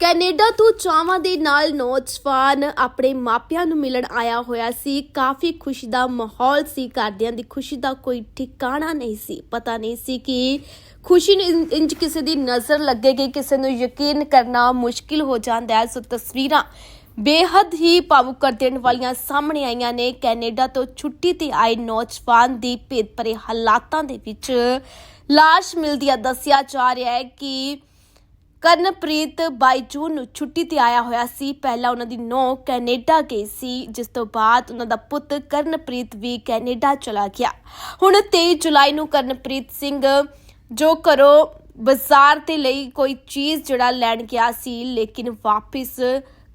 Canada ਤੋਂ ਚਾਵਾਂ ਦੇ ਨਾਲ ਨੌਜਵਾਨ ਆਪਣੇ ਮਾਪਿਆਂ ਨੂੰ ਮਿਲਣ ਆਇਆ ਹੋਇਆ ਸੀ। ਕਾਫੀ ਖੁਸ਼ੀ ਦਾ ਮਾਹੌਲ ਸੀ। ਘਰਦਿਆਂ ਦੀ ਖੁਸ਼ੀ ਦਾ ਕੋਈ ਠਿਕਾਣਾ ਨਹੀਂ ਸੀ। ਪਤਾ ਨਹੀਂ ਸੀ ਕਿ ਖੁਸ਼ੀ ਨੂੰ ਇੰਜ- ਕਿਸੇ ਦੀ ਨਜ਼ਰ ਲੱਗੇਗੀ, ਕਿਸੇ ਨੂੰ ਯਕੀਨ ਕਰਨਾ ਮੁਸ਼ਕਿਲ ਹੋ ਜਾਂਦਾ ਹੈ। ਸੋ ਤਸਵੀਰਾਂ ਬੇਹੱਦ ਹੀ ਭਾਵੁਕ ਕਰ ਦੇਣ ਵਾਲੀਆਂ ਸਾਹਮਣੇ ਆਈਆਂ ਨੇ। ਕੈਨੇਡਾ ਤੋਂ ਛੁੱਟੀ ਤੇ ਆਏ ਨੌਜਵਾਨ ਦੀ ਭੇਦ ਭਰੇ ਹਾਲਾਤਾਂ ਦੇ ਵਿੱਚ ਲਾਸ਼ ਮਿਲਦੀ ਆ ਦੱਸਿਆ ਜਾ ਰਿਹਾ ਹੈ ਕਿ ਕਰਨਪ੍ਰੀਤ 22 ਜੂਨ ਨੂੰ ਛੁੱਟੀ ਤੇ ਆਇਆ ਹੋਇਆ ਸੀ। ਪਹਿਲਾਂ ਉਹਨਾਂ ਦੀ ਨੌ ਕੈਨੇਡਾ ਗਈ ਸੀ। ਜਿਸ ਤੋਂ ਬਾਅਦ ਉਹਨਾਂ ਦਾ ਪੁੱਤ ਕਰਨਪ੍ਰੀਤ ਵੀ ਕੈਨੇਡਾ ਚਲਾ ਗਿਆ। ਹੁਣ 23 ਜੁਲਾਈ ਨੂੰ ਕਰਨਪ੍ਰੀਤ ਸਿੰਘ ਜੋ ਘਰੋਂ ਬਾਜ਼ਾਰ ਤੇ ਲਈ ਕੋਈ ਚੀਜ਼ ਜਿਹੜਾ ਲੈਣ ਗਿਆ ਸੀ, ਲੇਕਿਨ ਵਾਪਿਸ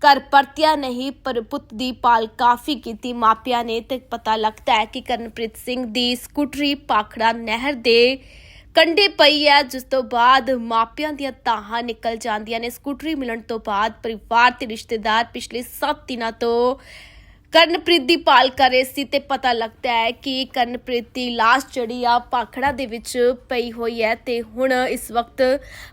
ਘਰ ਪਰਤਿਆ ਨਹੀਂ, ਪਰ ਪੁੱਤ ਦੀ ਪਾਲ ਕਾਫੀ ਕੀਤੀ। ਮਾਪਿਆਂ ਨੇ ਤੇ ਪਤਾ ਲੱਗਦਾ ਹੈ ਕਿ ਕਰਨਪ੍ਰੀਤ ਸਿੰਘ ਦੀ ਸਕੂਟਰੀ ਪਾਖੜਾ ਨਹਿਰ ਦੇ ਕੰਡੇ ਪਈ ਹੈ, ਜਿਸ ਤੋਂ ਬਾਅਦ ਮਾਪਿਆਂ ਦੀਆਂ ਤਾਹਾਂ ਨਿਕਲ ਜਾਂਦੀਆਂ ਨੇ। ਸਕੂਟਰੀ ਮਿਲਣ ਤੋਂ ਬਾਅਦ ਪਰਿਵਾਰ ਤੇ ਰਿਸ਼ਤੇਦਾਰ ਪਿਛਲੇ 7 ਦਿਨਾਂ ਤੋਂ ਕਰਨਪ੍ਰੀਤ ਦੀ ਭਾਲ ਕਰ ਰਹੇ ਸੀ ਤੇ ਪਤਾ ਲੱਗਦਾ ਹੈ ਕਿ ਕਰਨਪ੍ਰੀਤ ਦੀ ਲਾਸ਼ ਜਿਹੜੀ ਆ ਪਾਖੜਾ ਦੇ ਵਿੱਚ ਪਈ ਹੋਈ ਹੈ ਤੇ ਹੁਣ ਇਸ ਵਕਤ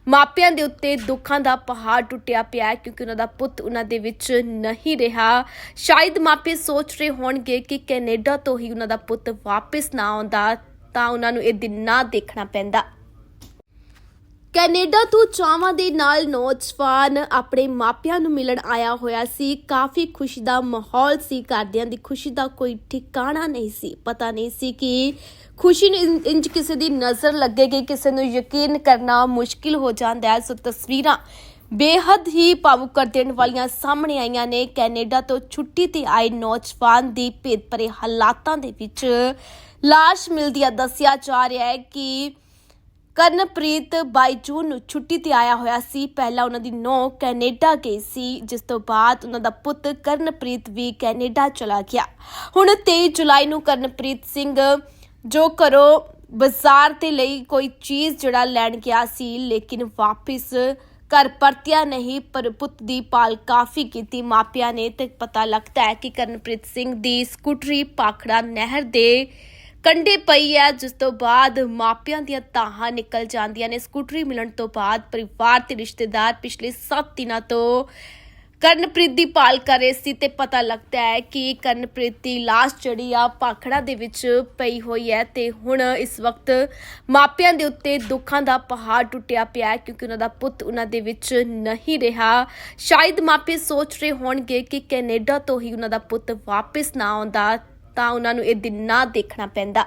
ਮਾਪਿਆਂ ਦੇ ਉੱਤੇ ਦੁੱਖਾਂ ਦਾ ਪਹਾੜ ਟੁੱਟਿਆ ਪਿਆ ਹੈ ਕਿਉਂਕਿ ਉਹਨਾਂ ਦਾ ਪੁੱਤ ਉਹਨਾਂ ਦੇ ਵਿੱਚ ਨਹੀਂ ਰਿਹਾ। ਸ਼ਾਇਦ ਮਾਪੇ ਸੋਚ ਰਹੇ ਹੋਣਗੇ ਕਿ ਕੈਨੇਡਾ ਤੋਂ ਹੀ ਉਹਨਾਂ ਦਾ ਪੁੱਤ ਵਾਪਸ ਨਾ ਆਉਂਦਾ ਤਾਂ ਉਹਨਾਂ ਨੂੰ ਇਹ ਦਿਨ ਨਾ ਦੇਖਣਾ ਪੈਂਦਾ। ਕੈਨੇਡਾ ਤੋਂ ਚਾਵਾਂ ਦੇ ਨਾਲ ਨੌਜਵਾਨ ਆਪਣੇ ਮਾਪਿਆਂ ਨੂੰ ਮਿਲਣ ਆਇਆ ਹੋਇਆ ਸੀ। ਕਾਫੀ ਖੁਸ਼ੀ ਦਾ ਮਾਹੌਲ ਸੀ। ਘਰਦਿਆਂ ਦੀ ਖੁਸ਼ੀ ਦਾ ਕੋਈ ਠਿਕਾਣਾ ਨਹੀਂ ਸੀ। ਪਤਾ ਨਹੀਂ ਸੀ ਕਿ ਖੁਸ਼ੀ ਨੂੰ ਇੰਜ- ਇੰਜ ਕਿਸੇ ਦੀ ਨਜ਼ਰ ਲੱਗੇਗੀ। ਕਿਸੇ ਨੂੰ ਯਕੀਨ ਕਰਨਾ ਮੁਸ਼ਕਿਲ ਹੋ ਜਾਂਦਾ ਹੈ। ਸੋ ਤਸਵੀਰਾਂ ਬੇਹੱਦ ਹੀ ਭਾਵੁਕ ਕਰ ਦੇਣ ਵਾਲੀਆਂ ਸਾਹਮਣੇ ਆਈਆਂ ਨੇ। ਕੈਨੇਡਾ ਤੋਂ ਛੁੱਟੀ ਤੇ ਆਏ ਨੌਜਵਾਨ ਦੀ ਭੇਦਭਰੇ ਹਾਲਾਤਾਂ ਦੇ ਵਿੱਚ ਲਾਸ਼ ਮਿਲਦੀ ਆ ਦੱਸਿਆ ਜਾ ਰਿਹਾ ਹੈ ਕਿ ਕਰਨਪ੍ਰੀਤ 22 ਜੂਨ ਨੂੰ ਛੁੱਟੀ ਤੇ ਆਇਆ ਹੋਇਆ ਸੀ। ਪਹਿਲਾਂ ਉਹਨਾਂ ਦੀ ਨੌ ਕੈਨੇਡਾ ਗਈ ਸੀ, ਜਿਸ ਤੋਂ ਬਾਅਦ ਉਹਨਾਂ ਦਾ ਪੁੱਤ ਕਰਨਪ੍ਰੀਤ ਵੀ ਕੈਨੇਡਾ ਚਲਾ ਗਿਆ। ਹੁਣ 23 ਜੁਲਾਈ ਨੂੰ ਕਰਨਪ੍ਰੀਤ ਸਿੰਘ ਜੋ ਘਰੋਂ ਬਾਜ਼ਾਰ ਤੇ ਲਈ ਕੋਈ ਚੀਜ਼ ਜਿਹੜਾ ਲੈਣ ਗਿਆ ਸੀ, ਲੇਕਿਨ ਵਾਪਿਸ ਘਰ ਪਰਤਿਆ ਨਹੀਂ, ਪਰ ਪੁੱਤ ਦੀ ਪਾਲ ਕਾਫੀ ਕੀਤੀ। ਮਾਪਿਆਂ ਨੇ ਤੇ ਪਤਾ ਲੱਗਦਾ ਹੈ ਕਿ ਕਰਨਪ੍ਰੀਤ ਸਿੰਘ ਦੀ ਸਕੂਟਰੀ ਪਾਖੜਾ ਨਹਿਰ ਦੇ ਕੰਢੇ ਪਈ ਹੈ, ਜਿਸ ਤੋਂ ਬਾਅਦ ਮਾਪਿਆਂ ਦੀਆਂ ਤਾਹਾਂ ਨਿਕਲ ਜਾਂਦੀਆਂ ਨੇ। ਸਕੂਟਰੀ ਮਿਲਣ ਤੋਂ ਬਾਅਦ ਪਰਿਵਾਰ ਤੇ ਰਿਸ਼ਤੇਦਾਰ ਪਿਛਲੇ 7 ਦਿਨਾਂ ਤੋਂ ਕਰਨਪ੍ਰੀਤ ਦੀ ਭਾਲ ਕਰ ਰਹੇ ਸੀ ਤੇ ਪਤਾ ਲੱਗਦਾ ਹੈ ਕਿ ਕਰਨਪ੍ਰੀਤ ਦੀ ਲਾਸ਼ ਜਿਹੜੀ ਆ ਪਾਖੜਾ ਦੇ ਵਿੱਚ ਪਈ ਹੋਈ ਹੈ ਤੇ ਹੁਣ ਇਸ ਵਕਤ ਮਾਪਿਆਂ ਦੇ ਉੱਤੇ ਦੁੱਖਾਂ ਦਾ ਪਹਾੜ ਟੁੱਟਿਆ ਪਿਆ ਹੈ ਕਿਉਂਕਿ ਉਹਨਾਂ ਦਾ ਪੁੱਤ ਉਹਨਾਂ ਦੇ ਵਿੱਚ ਨਹੀਂ ਰਿਹਾ। ਸ਼ਾਇਦ ਮਾਪੇ ਸੋਚ ਰਹੇ ਹੋਣਗੇ ਕਿ ਕੈਨੇਡਾ ਤੋਂ ਹੀ ਉਹਨਾਂ ਦਾ ਪੁੱਤ ਵਾਪਸ ਨਾ ਆਉਂਦਾ ਤਾਂ ਉਹਨਾਂ ਨੂੰ ਇਹ ਦਿਨ ਨਾ ਦੇਖਣਾ ਪੈਂਦਾ।